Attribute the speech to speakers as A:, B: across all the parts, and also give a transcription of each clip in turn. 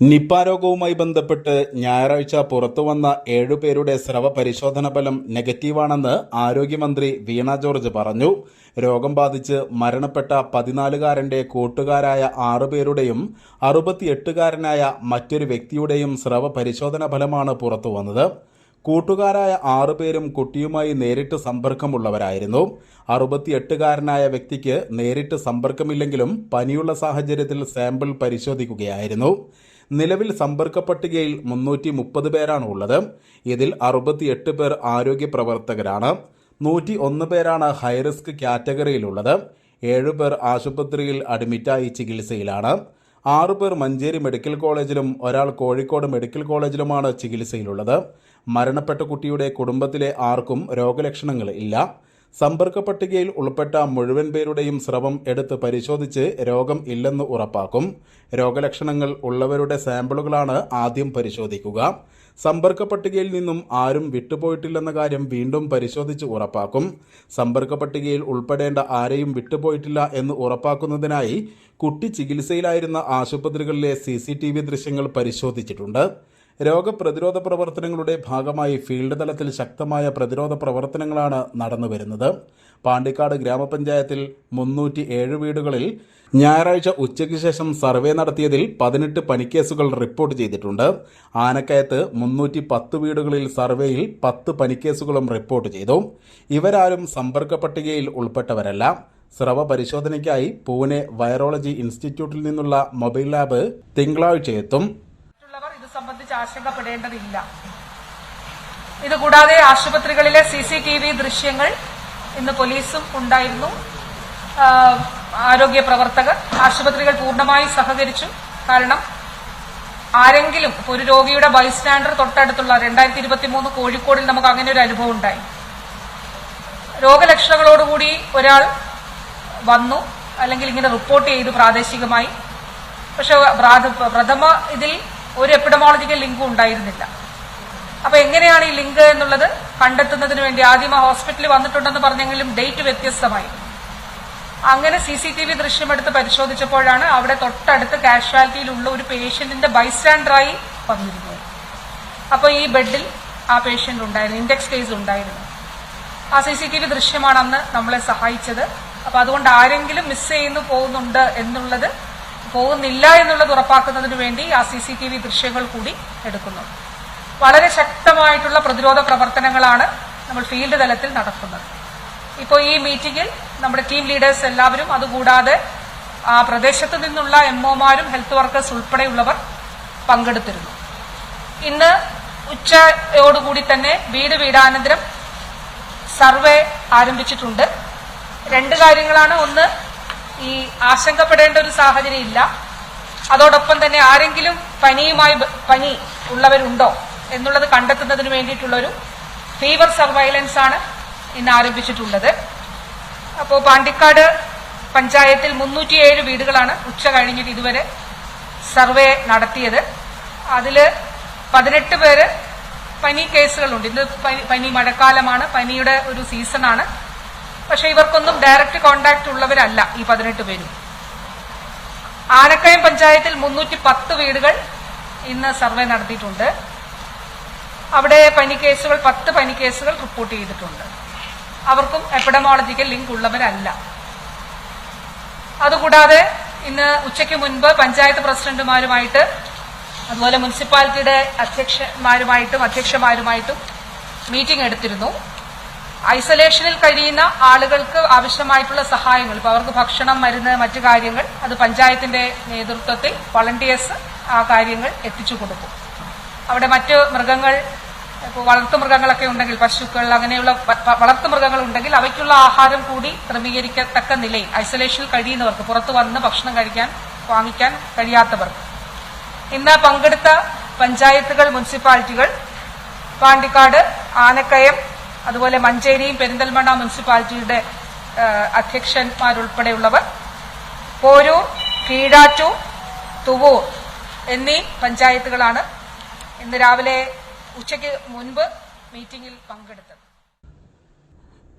A: Nipah രോഗവുമായി ബന്ധപ്പെട്ട് ഞായറാഴ്ച പുറത്തുവന്ന ഏഴുപേരുടെ സ്രവ പരിശോധന ഫലം നെഗറ്റീവാണെന്ന് ആരോഗ്യമന്ത്രി വീണ ജോർജ് പറഞ്ഞു. രോഗം ബാധിച്ച് മരണപ്പെട്ട പതിനാലുകാരന്റെ കൂട്ടുകാരായ ആറുപേരുടെയും അറുപത്തിയെട്ടുകാരനായ മറ്റൊരു വ്യക്തിയുടെയും സ്രവ പരിശോധന ഫലമാണ് പുറത്തുവന്നത് കൂട്ടുകാരായ ആറുപേരും കുട്ടിയുമായി നേരിട്ട് സമ്പർക്കമുള്ളവരായിരുന്നു. അറുപത്തിയെട്ടുകാരനായ വ്യക്തിക്ക് നേരിട്ട് സമ്പർക്കമില്ലെങ്കിലും പനിയുള്ള സാഹചര്യത്തിൽ സാമ്പിൾ പരിശോധിക്കുകയായിരുന്നു. നിലവിൽ സമ്പർക്ക പട്ടികയിൽ മുന്നൂറ്റി മുപ്പത് പേരാണ് ഉള്ളത്. ഇതിൽ അറുപത്തിയെട്ട് പേർ ആരോഗ്യ പ്രവർത്തകരാണ്. നൂറ്റി ഒന്ന് പേരാണ് ഹൈറിസ്ക് കാറ്റഗറിയിലുള്ളത്. ഏഴുപേർ ആശുപത്രിയിൽ അഡ്മിറ്റായി ചികിത്സയിലാണ്. ആറു പേർ മഞ്ചേരി മെഡിക്കൽ കോളേജിലും ഒരാൾ കോഴിക്കോട് മെഡിക്കൽ കോളേജിലുമാണ് ചികിത്സയിലുള്ളത്. മരണപ്പെട്ട കുട്ടിയുടെ കുടുംബത്തിലെ ആർക്കും രോഗലക്ഷണങ്ങൾ ഇല്ല. സമ്പർക്ക പട്ടികയിൽ ഉൾപ്പെട്ട മുഴുവൻ പേരുടെയും സ്രവം എടുത്ത് പരിശോധിച്ച് രോഗം ഇല്ലെന്ന് ഉറപ്പാക്കും. രോഗലക്ഷണങ്ങൾ ഉള്ളവരുടെ സാമ്പിളുകളാണ് ആദ്യം പരിശോധിക്കുക. സമ്പർക്ക പട്ടികയിൽ നിന്നും ആരും വിട്ടുപോയിട്ടില്ലെന്ന കാര്യം വീണ്ടും പരിശോധിച്ച് ഉറപ്പാക്കും. സമ്പർക്ക പട്ടികയിൽ ഉൾപ്പെടേണ്ട ആരെയും വിട്ടുപോയിട്ടില്ല എന്ന് ഉറപ്പാക്കുന്നതിനായി കുട്ടി ചികിത്സയിലായിരുന്ന ആശുപത്രികളിലെ സി ദൃശ്യങ്ങൾ പരിശോധിച്ചിട്ടുണ്ട്. രോഗപ്രതിരോധ പ്രവർത്തനങ്ങളുടെ ഭാഗമായി ഫീൽഡ് തലത്തിൽ ശക്തമായ പ്രതിരോധ പ്രവർത്തനങ്ങളാണ് നടന്നുവരുന്നത്. പാണ്ടിക്കാട് ഗ്രാമപഞ്ചായത്തിൽ മുന്നൂറ്റി ഏഴ് വീടുകളിൽ ഞായറാഴ്ച ഉച്ചയ്ക്ക് ശേഷം സർവേ നടത്തിയതിൽ പതിനെട്ട് പനിക്കേസുകൾ റിപ്പോർട്ട് ചെയ്തിട്ടുണ്ട്. ആനക്കയത്ത് മുന്നൂറ്റി പത്ത് വീടുകളിൽ സർവേയിൽ പത്ത് പനിക്കേസുകളും റിപ്പോർട്ട് ചെയ്തു. ഇവരാരും സമ്പർക്ക പട്ടികയിൽ ഉൾപ്പെട്ടവരല്ല. സ്രവ പരിശോധനയ്ക്കായി പൂനെ വൈറോളജി ഇൻസ്റ്റിറ്റ്യൂട്ടിൽ നിന്നുള്ള മൊബൈൽ ലാബ് തിങ്കളാഴ്ച എത്തും
B: സംബന്ധിച്ച് ആശങ്കപ്പെടേണ്ടതില്ല. ഇതുകൂടാതെ ആശുപത്രികളിലെ സി സി ടി വി ദൃശ്യങ്ങൾ ഇന്ന് പോലീസും ഉണ്ടായിരുന്നു. ആരോഗ്യ പ്രവർത്തകർ ആശുപത്രികൾ പൂർണമായി സഹകരിച്ചു. കാരണം ആരെങ്കിലും ഒരു രോഗിയുടെ ബൈസ്റ്റാൻഡർ തൊട്ടടുത്തുള്ള രണ്ടായിരത്തി ഇരുപത്തി മൂന്ന് കോഴിക്കോടിൽ നമുക്ക് അങ്ങനെ ഒരു അനുഭവം ഉണ്ടായി. രോഗലക്ഷണങ്ങളോടുകൂടി ഒരാൾ വന്നു അല്ലെങ്കിൽ ഇങ്ങനെ റിപ്പോർട്ട് ചെയ്തു പ്രാദേശികമായി. പക്ഷെ പ്രാഥ- പ്രഥമ ഇതിൽ ഒരു എപ്പിഡമോളജിക്കൽ ലിങ്കും ഉണ്ടായിരുന്നില്ല. അപ്പൊ എങ്ങനെയാണ് ഈ ലിങ്ക് എന്നുള്ളത് കണ്ടെത്തുന്നതിന് വേണ്ടി ആദ്യം ആ ഹോസ്പിറ്റലിൽ വന്നിട്ടുണ്ടെന്ന് പറഞ്ഞെങ്കിലും ഡേറ്റ് വ്യത്യസ്തമായി. അങ്ങനെ സി സി ടി വി ദൃശ്യമെടുത്ത് പരിശോധിച്ചപ്പോഴാണ് അവിടെ തൊട്ടടുത്ത് കാഷ്വാലിറ്റിയിലുള്ള ഒരു പേഷ്യന്റിന്റെ ബൈസ്റ്റാൻഡറായി വന്നിരുന്നത്. അപ്പോൾ ഈ ബെഡിൽ ആ പേഷ്യന്റ് ഉണ്ടായിരുന്നു ഇൻഡെക്സ് കേസ് ഉണ്ടായിരുന്നു. ആ സി സി ടി വി ദൃശ്യമാണ് അന്ന് നമ്മളെ സഹായിച്ചത്. അപ്പൊ അതുകൊണ്ട് ആരെങ്കിലും മിസ് ചെയ്യുന്നു പോകുന്നുണ്ട് എന്നുള്ളത് പോകുന്നില്ല എന്നുള്ളത് ഉറപ്പാക്കുന്നതിന് വേണ്ടി ആ സി സി ടി വി ദൃശ്യങ്ങൾ കൂടി എടുക്കുന്നു. വളരെ ശക്തമായിട്ടുള്ള പ്രതിരോധ പ്രവർത്തനങ്ങളാണ് നമ്മൾ ഫീൽഡ് തലത്തിൽ നടക്കുന്നത്. ഇപ്പോൾ ഈ മീറ്റിംഗിൽ നമ്മുടെ ടീം ലീഡേഴ്സ് എല്ലാവരും അതുകൂടാതെ ആ പ്രദേശത്ത് നിന്നുള്ള എംഒമാരും ഹെൽത്ത് വർക്കേഴ്സ് ഉൾപ്പെടെയുള്ളവർ പങ്കെടുത്തിരുന്നു. ഇന്ന് ഉച്ചയോടുകൂടി തന്നെ വീട് വീടാനന്തരം സർവേ ആരംഭിച്ചിട്ടുണ്ട്. രണ്ട് കാര്യങ്ങളാണ്. ഒന്ന് ഈ ആശങ്കപ്പെടേണ്ട ഒരു സാഹചര്യം ഇല്ല. അതോടൊപ്പം തന്നെ ആരെങ്കിലും പനിയുമായി പനി ഉള്ളവരുണ്ടോ എന്നുള്ളത് കണ്ടെത്തുന്നതിന് വേണ്ടിയിട്ടുള്ളൊരു ഫീവർ സർവൈലൻസ് ആണ് ഇന്ന് ആരംഭിച്ചിട്ടുള്ളത്. അപ്പോൾ പാണ്ടിക്കാട് പഞ്ചായത്തിൽ മുന്നൂറ്റിയേഴ് വീടുകളാണ് ഉച്ച കഴിഞ്ഞിട്ട് ഇതുവരെ സർവേ നടത്തിയത്. അതിൽ പതിനെട്ട് പേര് പനി കേസുകളുണ്ട്. ഇന്ന് പനി മഴക്കാലമാണ്. പനിയുടെ ഒരു സീസണാണ്. പക്ഷെ ഇവർക്കൊന്നും ഡയറക്റ്റ് കോണ്ടാക്ട് ഉള്ളവരല്ല ഈ പതിനെട്ട് പേരും. ആനക്കയം പഞ്ചായത്തിൽ മുന്നൂറ്റി പത്ത് വീടുകൾ ഇന്ന് സർവേ നടത്തിയിട്ടുണ്ട്. അവിടെ പനി കേസുകൾ പത്ത് പനി കേസുകൾ റിപ്പോർട്ട് ചെയ്തിട്ടുണ്ട്. അവർക്കും എപ്പിഡമോളജിക്കൽ ലിങ്ക് ഉള്ളവരല്ല. അതുകൂടാതെ ഇന്ന് ഉച്ചയ്ക്ക് മുൻപ് പഞ്ചായത്ത് പ്രസിഡന്റുമാരുമായിട്ട് അതുപോലെ മുനിസിപ്പാലിറ്റിയുടെ അധ്യക്ഷന്മാരുമായിട്ടും അധ്യക്ഷമാരുമായിട്ടും മീറ്റിംഗ് എടുത്തിരുന്നു. ഐസൊലേഷനിൽ കഴിയുന്ന ആളുകൾക്ക് ആവശ്യമായിട്ടുള്ള സഹായങ്ങൾ. ഇപ്പോൾ അവർക്ക് ഭക്ഷണം മരുന്ന് മറ്റു കാര്യങ്ങൾ അത് പഞ്ചായത്തിന്റെ നേതൃത്വത്തിൽ വളണ്ടിയേഴ്സ് ആ കാര്യങ്ങൾ എത്തിച്ചു കൊടുക്കും. അവിടെ മറ്റ് മൃഗങ്ങൾ ഇപ്പോൾ വളർത്തുമൃഗങ്ങളൊക്കെ ഉണ്ടെങ്കിൽ പശുക്കൾ അങ്ങനെയുള്ള വളർത്തു മൃഗങ്ങൾ ഉണ്ടെങ്കിൽ അവയ്ക്കുള്ള ആഹാരം കൂടി ക്രമീകരിക്കത്തക്ക നിലയിൽ ഐസൊലേഷനിൽ കഴിയുന്നവർക്ക് പുറത്തു വന്ന് ഭക്ഷണം കഴിക്കാൻ വാങ്ങിക്കാൻ കഴിയാത്തവർക്ക് ഇന്ന് പങ്കെടുത്ത പഞ്ചായത്തുകൾ മുനിസിപ്പാലിറ്റികൾ പാണ്ടിക്കാട് ആനക്കയം അതുപോലെ മഞ്ചേരിയും പെരിന്തൽമണ്ണ മുനിസിപ്പാലിറ്റിയുടെ അധ്യക്ഷന്മാരുൾപ്പെടെയുള്ളവർ പോരൂർ കീഴാറ്റൂർ തുവൂർ എന്നീ പഞ്ചായത്തുകളാണ് ഇന്ന് രാവിലെ ഉച്ചയ്ക്ക് മുൻപ് മീറ്റിംഗിൽ പങ്കെടുത്തത്.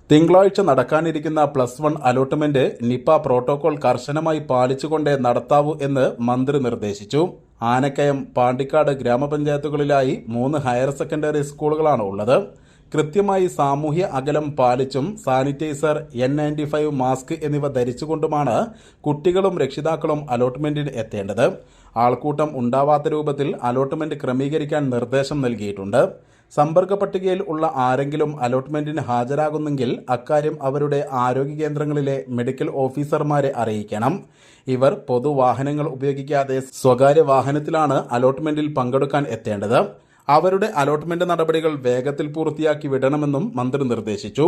A: തിങ്കളാഴ്ച നടക്കാനിരിക്കുന്ന plus one allotment Nipah protocol കർശനമായി പാലിച്ചുകൊണ്ടേ നടത്താവൂ എന്ന് മന്ത്രി നിർദ്ദേശിച്ചു. ആനക്കയം പാണ്ടിക്കാട് ഗ്രാമപഞ്ചായത്തുകളിലായി മൂന്ന് ഹയർ സെക്കൻഡറി സ്കൂളുകളാണ് ഉള്ളത്. കൃത്യമായി സാമൂഹ്യ അകലം പാലിച്ചും sanitiser N ninety five mask എന്നിവ ധരിച്ചുകൊണ്ടുമാണ് കുട്ടികളും രക്ഷിതാക്കളും അലോട്ട്മെന്റിന് എത്തേണ്ടത്. ആൾക്കൂട്ടം ഉണ്ടാവാത്ത രൂപത്തിൽ അലോട്ട്മെന്റ് ക്രമീകരിക്കാൻ നിർദ്ദേശം നൽകിയിട്ടുണ്ട്. സമ്പർക്ക പട്ടികയിൽ ഉള്ള ആരെങ്കിലും അലോട്ട്മെന്റിന് ഹാജരാകുന്നെങ്കിൽ അക്കാര്യം അവരുടെ ആരോഗ്യ കേന്ദ്രങ്ങളിലെ മെഡിക്കൽ ഓഫീസർമാരെ അറിയിക്കണം. ഇവർ പൊതുവാഹനങ്ങൾ ഉപയോഗിക്കാതെ സ്വകാര്യ വാഹനത്തിലാണ് അലോട്ട്മെന്റിൽ പങ്കെടുക്കാൻ എത്തേണ്ടത്. അവരുടെ അലോട്ട്മെന്റ് നടപടികൾ വേഗത്തിൽ പൂർത്തിയാക്കി വിടണമെന്നും മന്ത്രി നിർദ്ദേശിച്ചു.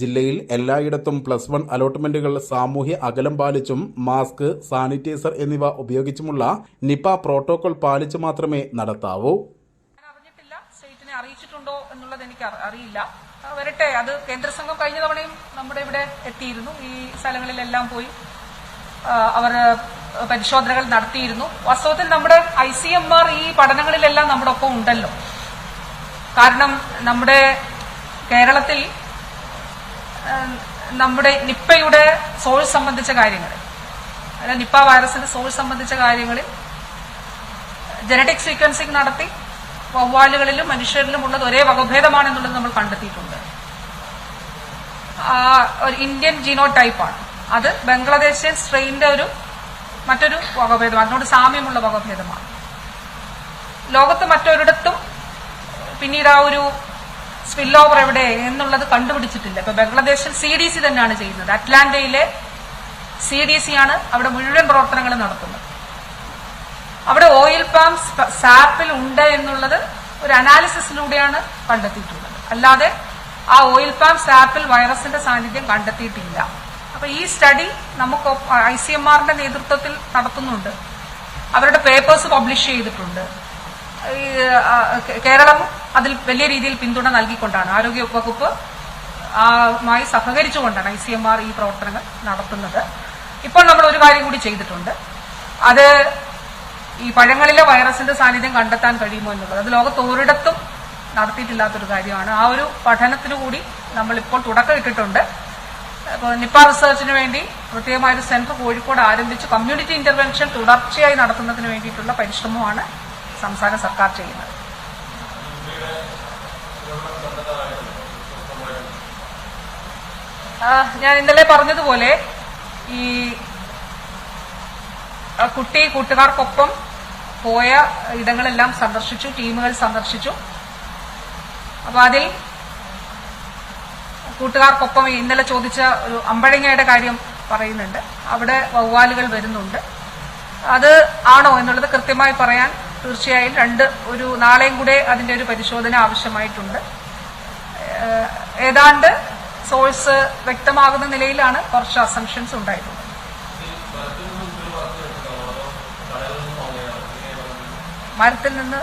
A: ജില്ലയിൽ എല്ലായിടത്തും പ്ലസ് വൺ അലോട്ട്മെന്റുകൾ സാമൂഹ്യ അകലം പാലിച്ചും മാസ്ക് സാനിറ്റൈസർ എന്നിവ ഉപയോഗിച്ചുമുള്ള നിപ പ്രോട്ടോകോൾ പാലിച്ചു മാത്രമേ നടത്താവൂ.
B: അറിയിച്ചിട്ടുണ്ടോ എന്നുള്ളത് എനിക്ക് അറിയില്ല. വരട്ടെ. അത് കേന്ദ്ര സംഘം കഴിഞ്ഞ തവണയും നമ്മുടെ ഇവിടെ എത്തിയിരുന്നു. ഈ സ്ഥലങ്ങളിലെല്ലാം പോയി. അവർ പരിശോധനകൾ നടത്തിയിരുന്നു. വാസ്തവത്തിൽ നമ്മുടെ ഐ സി എം ആർ ഈ പഠനങ്ങളിലെല്ലാം നമ്മുടെ ഒപ്പം ഉണ്ടല്ലോ. കാരണം നമ്മുടെ കേരളത്തിൽ നമ്മുടെ നിപ്പയുടെ സോഴ്സ് സംബന്ധിച്ച കാര്യങ്ങൾ അല്ല നിപ്പ വൈറസിന്റെ സോഴ്സ് സംബന്ധിച്ച കാര്യങ്ങളിൽ ജനറ്റിക് സീക്വൻസിങ് നടത്തി വവ്വാലുകളിലും മനുഷ്യരിലും ഉള്ളത് ഒരേ വകഭേദമാണെന്നുള്ളത് നമ്മൾ കണ്ടെത്തിയിട്ടുണ്ട്. ഒരു ഇന്ത്യൻ ജീനോ ടൈപ്പാണ് അത് ബംഗ്ലാദേശിയൻ സ്ട്രെയിനിന്റെ ഒരു മറ്റൊരു വകഭേദമാണ്. അതിനോട് സാമ്യമുള്ള വകഭേദമാണ്. ലോകത്ത് മറ്റൊരിടത്തും പിന്നീട് ആ ഒരു സ്പിൽ ഓവർ എവിടെ എന്നുള്ളത് കണ്ടുപിടിച്ചിട്ടില്ല. ഇപ്പൊ ബംഗ്ലാദേശിൽ സി ഡി സി തന്നെയാണ് ചെയ്യുന്നത്. അറ്റ്ലാന്റയിലെ സി ഡി സി ആണ് അവിടെ മുഴുവൻ പ്രവർത്തനങ്ങളും നടത്തുന്നത്. അവിടെ ഓയിൽ പാം സാപ്പിൽ ഉണ്ട് എന്നുള്ളത് ഒരു അനാലിസിസിലൂടെയാണ് കണ്ടെത്തിയിട്ടുള്ളത്. അല്ലാതെ ആ ഓയിൽ പാം സാപ്പിൽ വൈറസിന്റെ സാന്നിധ്യം കണ്ടെത്തിയിട്ടില്ല. അപ്പൊ ഈ സ്റ്റഡി നമുക്ക് ഐ സി എം ആറിന്റെ നേതൃത്വത്തിൽ നടത്തുന്നുണ്ട്. അവരുടെ പേപ്പേഴ്സ് പബ്ലിഷ് ചെയ്തിട്ടുണ്ട്. കേരളം അതിൽ വലിയ രീതിയിൽ പിന്തുണ നൽകിക്കൊണ്ടാണ്. ആരോഗ്യ വകുപ്പ് മായി സഹകരിച്ചുകൊണ്ടാണ് ഐ സി എം ആർ ഈ പ്രവർത്തനങ്ങൾ നടത്തുന്നത്. ഇപ്പോൾ നമ്മൾ ഒരു കാര്യം കൂടി ചെയ്തിട്ടുണ്ട്. അത് ഈ പഴങ്ങളിലെ വൈറസിന്റെ സാന്നിധ്യം കണ്ടെത്താൻ കഴിയുമോ എന്നുള്ളത്. അത് ലോകത്ത് ഒരിടത്തും നടത്തിയിട്ടില്ലാത്തൊരു കാര്യമാണ്. ആ ഒരു പഠനത്തിനു കൂടി നമ്മളിപ്പോൾ തുടക്കം ഇട്ടിട്ടുണ്ട്. അപ്പോൾ നിപ്പ റിസർച്ചിന് വേണ്ടി പ്രത്യേകമായ ഒരു സെന്റർ കോഴിക്കോട് ആരംഭിച്ച് കമ്മ്യൂണിറ്റി ഇന്റർവെൻഷൻ തുടർച്ചയായി നടത്തുന്നതിന് വേണ്ടിയിട്ടുള്ള പരിശ്രമമാണ് സംസ്ഥാന സർക്കാർ ചെയ്യുന്നത്. ഞാൻ ഇന്നലെ പറഞ്ഞതുപോലെ ഈ കുട്ടി കൂട്ടുകാർക്കൊപ്പം പോയ ഇടങ്ങളെല്ലാം സന്ദർശിച്ചു ടീമുകൾ സന്ദർശിച്ചു. അപ്പൊ അതിൽ കൂട്ടുകാർക്കൊപ്പം ഇന്നലെ ചോദിച്ച ഒരു അമ്പഴങ്ങയുടെ കാര്യം പറയുന്നുണ്ട്. അവിടെ വവ്വാലുകൾ വരുന്നുണ്ട്. അത് ആണോ എന്നുള്ളത് കൃത്യമായി പറയാൻ തീർച്ചയായും രണ്ട് ഒരു നാളെയും കൂടെ അതിന്റെ ഒരു പരിശോധന ആവശ്യമായിട്ടുണ്ട്. ഏതാണ്ട് സോഴ്സ് വ്യക്തമാകുന്ന നിലയിലാണ് കുറച്ച് അസംഷൻസ് ഉണ്ടായിട്ടുള്ളത് മരത്തിൽ നിന്ന്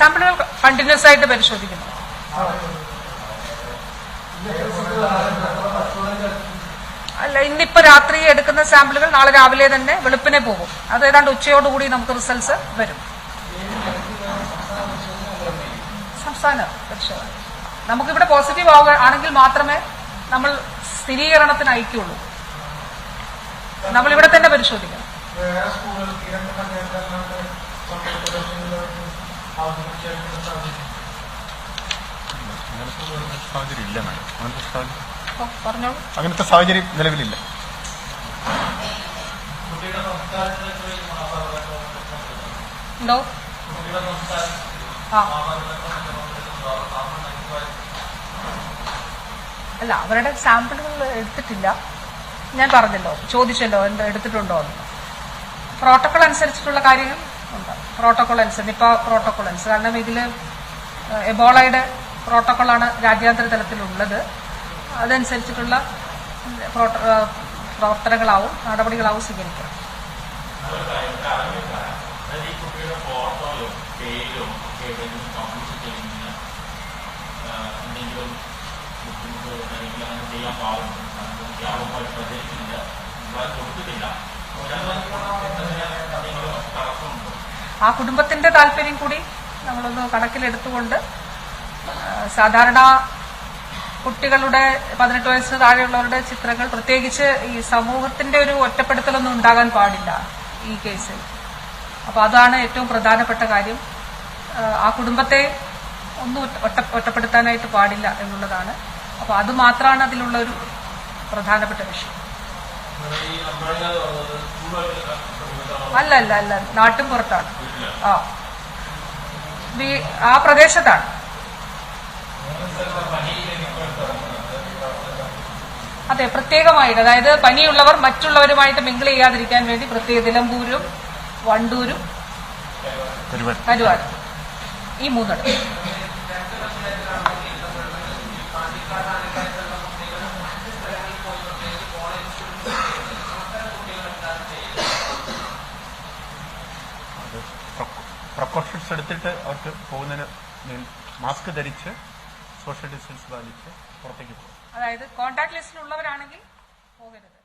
B: സാമ്പിളുകൾ കണ്ടിന്യൂസ് ആയിട്ട് പരിശോധിക്കുന്നു. അല്ല ഇന്നിപ്പോ രാത്രി എടുക്കുന്ന സാമ്പിളുകൾ നാളെ രാവിലെ തന്നെ വെളുപ്പിനെ പോകും. അത് ഏതാണ്ട് ഉച്ചയോടുകൂടി നമുക്ക് റിസൾട്ട്സ് വരും. സംസ്ഥാന പരിശോധന. നമുക്കിവിടെ പോസിറ്റീവ് ആവുക ആണെങ്കിൽ മാത്രമേ നമ്മൾ സ്ഥിരീകരണത്തിന് അയക്കുള്ളൂ നമ്മളിവിടെ തന്നെ പരിശോധിക്കണം.
C: അങ്ങനത്തെ സാഹചര്യം നിലവിലില്ല.
B: അല്ല അവരുടെ സാമ്പിളുകൾ എടുത്തിട്ടില്ല. ഞാൻ പറഞ്ഞല്ലോ ചോദിച്ചല്ലോ എന്താ എടുത്തിട്ടുണ്ടോ എന്ന്. പ്രോട്ടോക്കോൾ അനുസരിച്ചിട്ടുള്ള കാര്യങ്ങൾ പ്രോട്ടോകോൾ അനുസരിച്ച് നിപ്പ പ്രോട്ടോകോൾ അനുസരിച്ച് കാരണം ഇതിൽ എബോളയുടെ പ്രോട്ടോകോളാണ് രാജ്യാന്തര തലത്തിലുള്ളത്. അതനുസരിച്ചിട്ടുള്ള പ്രവർത്തനങ്ങളാവും നടപടികളാവും സ്വീകരിക്കുക. ആ കുടുംബത്തിന്റെ താല്പര്യം കൂടി നമ്മളൊന്ന് കണക്കിലെടുത്തുകൊണ്ട് സാധാരണ കുട്ടികളുടെ പതിനെട്ട് വയസ്സിന് താഴെയുള്ളവരുടെ ചിത്രങ്ങൾ പ്രത്യേകിച്ച് ഈ സമൂഹത്തിന്റെ ഒരു ഒറ്റപ്പെടുത്തലൊന്നും ഉണ്ടാകാൻ പാടില്ല ഈ കേസിൽ. അപ്പൊ അതാണ് ഏറ്റവും പ്രധാനപ്പെട്ട കാര്യം. ആ, കുടുംബത്തെ ഒന്നും ഒറ്റ- ഒറ്റ ഒറ്റപ്പെടുത്താനായിട്ട് പാടില്ല എന്നുള്ളതാണ്. അപ്പൊ അത് മാത്രമാണ് അതിലുള്ള ഒരു പ്രധാനപ്പെട്ട വിഷയം. അല്ല അല്ല അല്ല നാട്ടും പുറത്താണ് ആ. ആ പ്രദേശത്താണ്. അതെ പ്രത്യേകമായിട്ട്. അതായത് പനിയുള്ളവർ മറ്റുള്ളവരുമായിട്ട് മിങ്കിൾ ചെയ്യാതിരിക്കാൻ വേണ്ടി പ്രത്യേക നിലമ്പൂരും വണ്ടൂരും കരുവാരും ഈ മൂന്നിടം
C: എടുത്തിട്ട് അവർക്ക് പോകുന്നതിന് മാസ്ക് ധരിച്ച് സോഷ്യൽ ഡിസ്റ്റൻസ് പാലിച്ച് പുറത്തേക്ക് പോകും.
B: അതായത് കോൺടാക്ട് ലിസ്റ്റിലുള്ളവരാണെങ്കിൽ പോകരുത്.